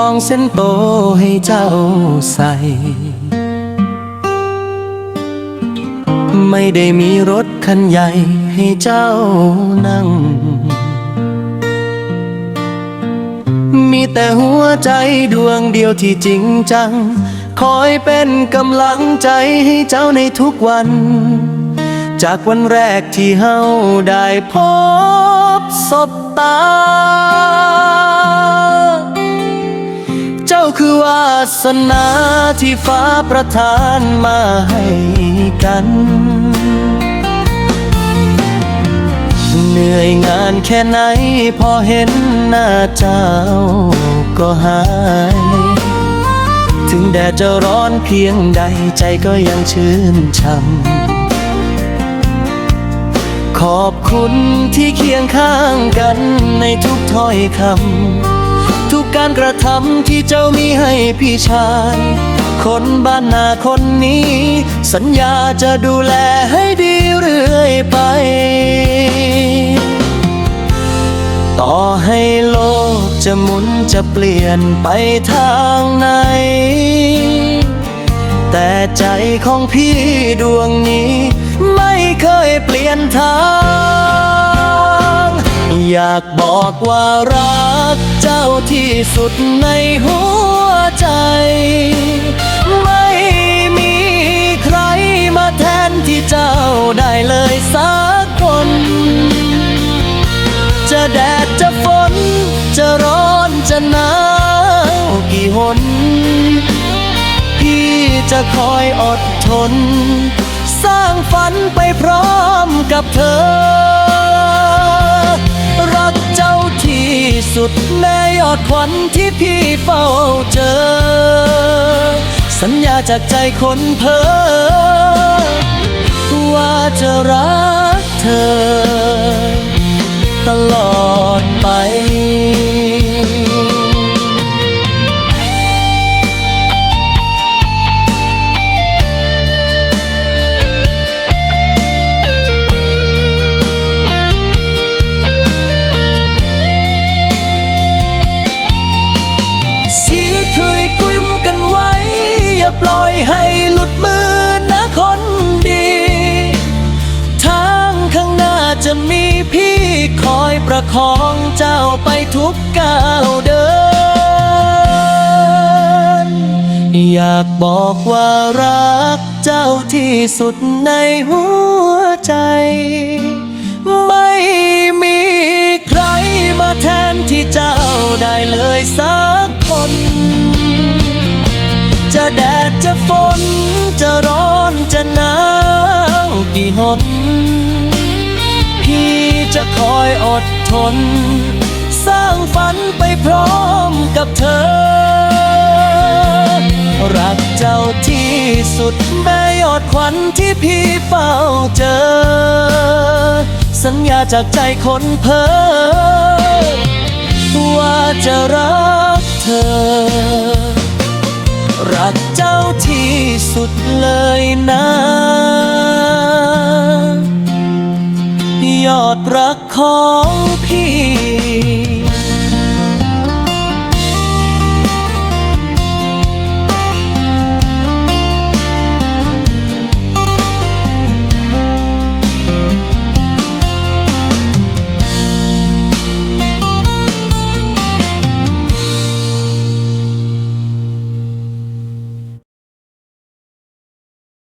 ทองเส้นโตให้เจ้าใส่ ไม่ได้มีรถคันใหญ่ให้เจ้านั่ง มีแต่หัวใจดวงเดียวที่จริงจัง คอยเป็นกำลังใจให้เจ้าในทุกวัน จากวันแรกที่เฮาได้พบสบตาเจ้า คือวาสนาที่ฟ้าประทานมาให้กัน เหนื่อยงานแค่ไหนพอเห็นหน้าเจ้าก็หาย ถึงแดดจะร้อนเพียงใดใจก็ยังชื่นช่ำขอบคุณที่เคียงข้างกันในทุกถ้อยคำ การกระทำที่เจ้ามีให้พี่ชาย คนบ้านนาคนนี้ สัญญาจะดูแลให้ดีเรื่อยไป ต่อให้โลกจะหมุนจะเปลี่ยนไปทางไหน แต่ใจของพี่ดวงนี้ ไม่เคยเปลี่ยนทาง อยากบอกว่ารักเจ้าที่สุดในหัวใจ ไม่มีใครมาแทนที่เจ้าได้เลยสักคน จะแดดจะฝน จะร้อนจะหนาวกี่หน พี่จะคอยอดทน สร้างฝันไปพร้อมกับเธอ สุดแม่ยอดขวัญที่พี่เฝ้าเจอ สัญญาจากใจคนเพ้อว่าจะรักเธอ ตลอดไป ให้หลุดมือนะคนดี ทางข้างหน้าจะมีพี่คอยประคองเจ้าไปทุกก้าวเดิน อยากบอกว่ารักเจ้าที่สุดในหัวใจ ไม่มี ฝนจะร้อนจะหนาวกี่หน พี่จะคอยอดทน สร้างฝันไปพร้อมกับเธอ รักเจ้าที่สุดแม่ยอดขวัญที่พี่เฝ้าเจอ สัญญาจากใจคนเพ้อว่าจะรักเธอ รักเจ้าที่สุดเลยนะ ยอดรักของพี่